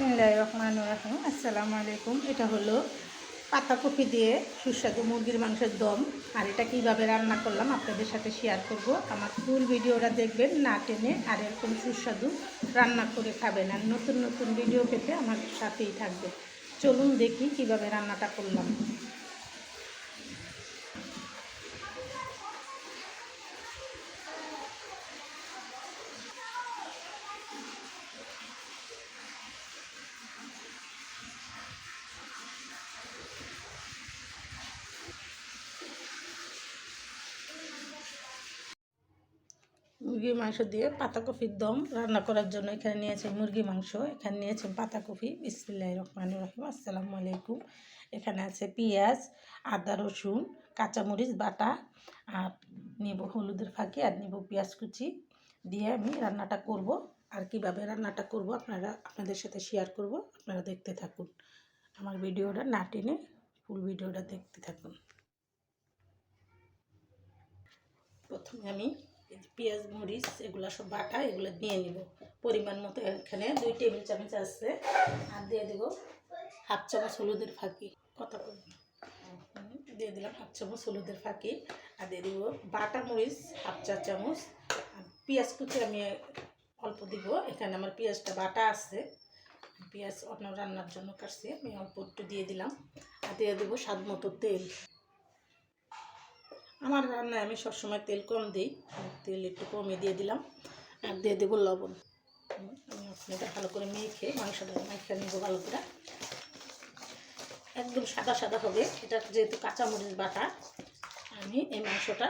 বিসমিল্লাহ রহমান রাহিম। আসসালামু আলাইকুম। এটা হলো পাতাকপি দিয়ে সুস্বাদু মুরগির মাংসের দম। আর এটা কীভাবে রান্না করলাম আপনাদের সাথে শেয়ার করব। আমার ফুল ভিডিওটা দেখবেন, না টেনে আর এরকম সুস্বাদু রান্না করে খাবেন। আর নতুন নতুন ভিডিও পেতে আমার সাথেই থাকবে চলুন দেখি কীভাবে রান্নাটা করলাম। মুরগির মাংস দিয়ে পাতাকপির দম রান্না করার জন্য এখানে নিয়েছে মুরগি মাংস। এখানে নিয়েছে পাতাকপি। বিসমিল্লাহ রহমান রহিম। আসসালামু আলাইকুম। এখানে আছে পেঁয়াজ, আদা, রসুন, কাঁচামরিচ, বাটা। আর নেব হলুদের ফাঁকি আর নেব পেঁয়াজ কুচি। দিয়ে আমি রান্নাটা করব। আর কীভাবে রান্নাটা করব আপনারা আপনাদের সাথে শেয়ার করব। আপনারা দেখতে থাকুন। আমার ভিডিওটা না টেনে ফুল ভিডিওটা দেখতে থাকুন। প্রথমে আমি পেঁয়াজ, মরিচ, এগুলো সব বাটা, এগুলো দিয়ে নিব। পরিমাণ মতো এখানে দুই টেবিল চামচ আছে। আর দিয়ে দেবো হাফ চামচ হলুদের ফাঁকি। কত দিয়ে দিলাম হাফ চামচ হলুদের ফাঁকি। আর দিয়ে দিব বাটা মরিচ, হাফ চা চামচ। আর পেঁয়াজ কুচি আমি অল্প দিব। এখানে আমার পেঁয়াজটা বাটা আছে। পেঁয়াজ অন্য রান্নার জন্য কাটছি। আমি অল্প একটু দিয়ে দিলাম। আর দিয়ে দেবো স্বাদ মতো তেল। আমার রান্নায় আমি সবসময় তেল কম দিই। তেল একটু কমে দিয়ে দিলাম। আর দিয়ে দেবো লবণ। আমি আপনাদের ভালো করে মেখে, মাংসটা মেখে নেব ভালো করে। একদম সাদা সাদা হবে। এটা যেহেতু কাঁচামরিচ বাটা, আমি এই মাংসটা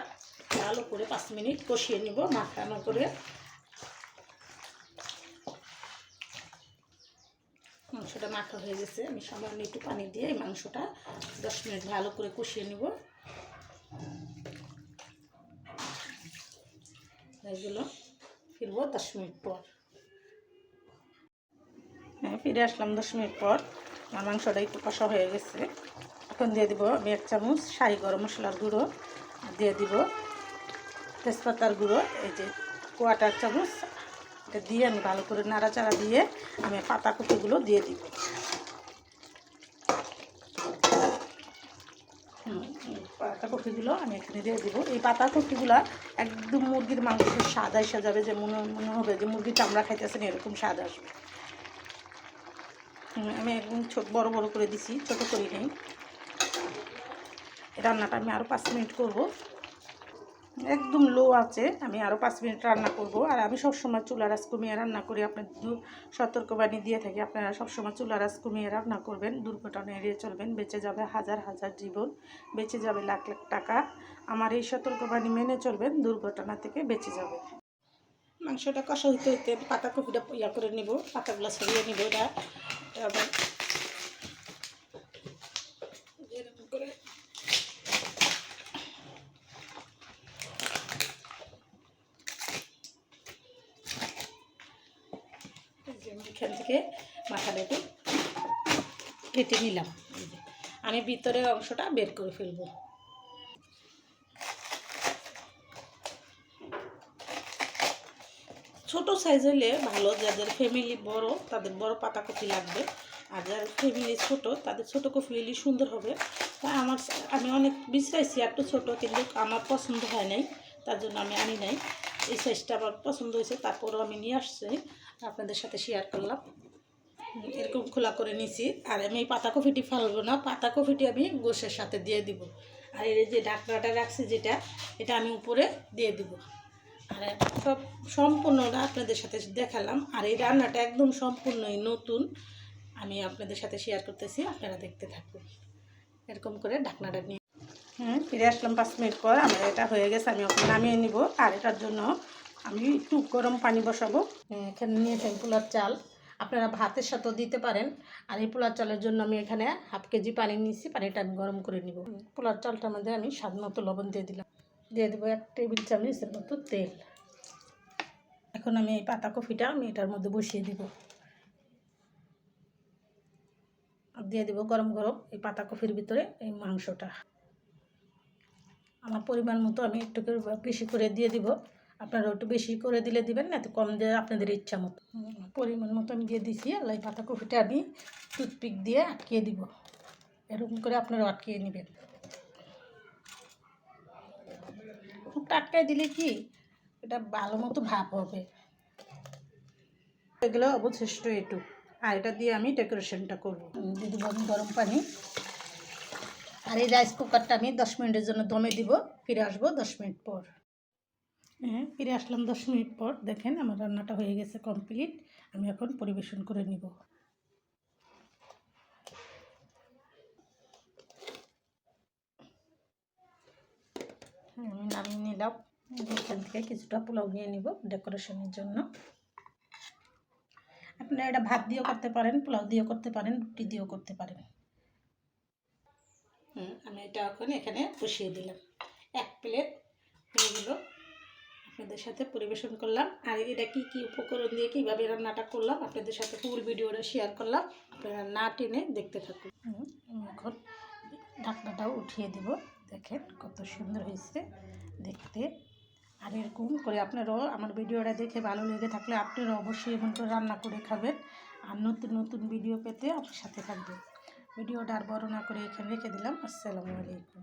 ভালো করে পাঁচ মিনিট কষিয়ে নিব মাখানো করে। মাংসটা মাখা হয়ে গেছে। আমি সামান্য একটু পানি দিয়ে এই মাংসটা দশ মিনিট ভালো করে কষিয়ে নিব। এগুলো ফিরবো দশ মিনিট পর। হ্যাঁ ফিরে আসলাম দশ মিনিট পর। আমার মাংসটা একটু কষা হয়ে গেছে। এখন দিয়ে দিব আমি এক চামচ শাহি গরম মশলার গুঁড়ো। দিয়ে দিব তেজপাতার গুঁড়ো, এই যে কোয়াটার চামচ। এটা দিয়ে আমি ভালো করে নাড়াচাড়া দিয়ে আমি পাতাকপিগুলো দিয়ে দিব হুম, এই আমি এখানে দিয়ে দেবো। এই পাতা পাতাকপিগুলো একদম মুরগির মাংসের স্বাদ এসে যাবে যে মনে মনে হবে যে মুরগির চামড়া খাইতেছেন, এরকম স্বাদ আসবে। আমি একদম ছোট বড় বড় করে দিছি, ছোট করি নেই। রান্নাটা আমি আরও পাঁচ মিনিট করব। একদম লো আছে। আমি আরও পাঁচ মিনিট রান্না করব। আর আমি সবসময় চুলা রাস কমিয়ে রান্না করি। আপনার দু- সতর্কবাণী দিয়ে থাকি, আপনারা সবসময় চুলা রাস কমিয়ে রান্না করবেন। দুর্ঘটনা এড়িয়ে চলবেন। বেঁচে যাবে হাজার হাজার জীবন। বেঁচে যাবে লাখ লাখ টাকা। আমার এই সতর্কবাণী মেনে চলবেন। দুর্ঘটনা থেকে বেঁচে যাবে। মাংসটা কষা হইতে হইতে পাতাকপিটা ইয়া করে নিব, পাতাগুলো ছড়িয়ে নিব এটা এটা আবার এরকম করে এই যে আমি এখান থেকে মাথাটা একটু কেটে নিলাম। আমি ভিতরের অংশটা বের করে ফেলব। ছোট সাইজ হলে ভালো, যাদের ফ্যামিলি বড়, তাদের বড় পাতা কপি লাগবে। আর যার ফ্যামিলি ছোট, তাদের ছোট কপি হলে সুন্দর হবে। তা আমার আমি অনেক বিশ্রাইছি একটু ছোট, কিন্তু আমার পছন্দ হয় নাই। তার জন্য আমি আনি নাই। এই সাইজটা আমার পছন্দ হয়েছে, তারপরও আমি নিয়ে আসছি। আপনাদের সাথে শেয়ার করলাম। এরকম খোলা করে নিছি। আর আমি এই পাতাকপিটি ফেলব না পাতাকপিটি আমি গোশের সাথে দিয়ে দিব। আর এর যে ডাকনাটা রাখছি যেটা, এটা আমি উপরে দিয়ে দিব। আর সব সম্পূর্ণটা আপনাদের সাথে দেখালাম। আর এই রান্নাটা একদম সম্পূর্ণই নতুন। আমি আপনাদের সাথে শেয়ার করতেছি, আপনারা দেখতে থাকুন। এরকম করে ঢাকনাটা নিয়ে হ্যাঁ ফিরে আসলাম পাঁচ মিনিট পর। আমার এটা হয়ে গেছে, আমি ওখানে নামিয়ে নিব। আর এটার জন্য আমি একটু গরম পানি বসাবো। এখানে নিয়েছেন পোলার চাল। আপনারা ভাতের সাথেও দিতে পারেন। আর এই পোলার চালের জন্য আমি এখানে হাফ কেজি পানি নিয়েছি। পানিটা আমি গরম করে নিব। পোলার চালটার মধ্যে আমি স্বাদ মতো লবণ দিয়ে দিলাম। দিয়ে দেবো এক টেবিল চামচের মতো তেল। এখন আমি এই পাতাকপিটা আমি এটার মধ্যে বসিয়ে দিব। আর দিয়ে দেবো গরম গরম এই পাতাকপির ভিতরে এই মাংসটা। আমার পরিমাণ মতো আমি একটু বেশি করে দিয়ে দিব। আপনারা একটু বেশি করে দিলে দিবেন না তো কম দিয়ে আপনাদের ইচ্ছা মতো। পরিমাণ মতো আমি দিয়ে আর এই পাতাকপিটা আমি টুথপিক দিয়ে আটকিয়ে দিব। এরকম করে আপনারা আটকিয়ে নেবেন। টাটকায় দিলে কি, এটা ভালো মতো ভাপ হবে। এগুলো অবশিষ্ট এটু আর এটা দিয়ে আমি ডেকোরেশনটা করব। দিদি আমি গরম পানি। আর এই রাইস কুকারটা আমি দশ মিনিটের জন্য দমে দিব, ফিরে আসব দশ মিনিট পর। হ্যাঁ ফিরে আসলাম দশ মিনিট পর। দেখেন আমার রান্নাটা হয়ে গেছে কমপ্লিট। আমি এখন পরিবেশন করে নিব। হ্যাঁ, আমি নামিয়ে নিলাম। এখান থেকে কিছুটা পোলাও নিয়ে নিব ডেকোরেশনের জন্য। আপনারা এটা ভাত দিয়েও করতে পারেন পোলাও দিয়েও করতে পারেন রুটি দিয়েও করতে পারেন। আমি এটা এখন এখানে বসিয়ে দিলাম। এক প্লেট হয়ে গেল আপনাদের সাথে পরিবেশন করলাম। আর এটা কি কি উপকরণ দিয়ে কীভাবে রান্নাটা করলাম, আপনাদের সাথে ফুল ভিডিওটা শেয়ার করলাম। আপনারা না টেনে দেখতে থাকুন। এখন ঢাকনাটাও উঠিয়ে দিব। দেখেন কত সুন্দর হয়েছে দেখতে। আর এরকম করে আপনারাও আমার ভিডিওটা দেখে ভালো লেগে থাকলে আপনারা অবশ্যই এমন করে রান্না করে খাবেন। আর নতুন নতুন ভিডিও পেতে আমার সাথে থাকবেন। ভিডিওটা আর বড় না করে এখানে রেখে দিলাম। আসসালামু আলাইকুম।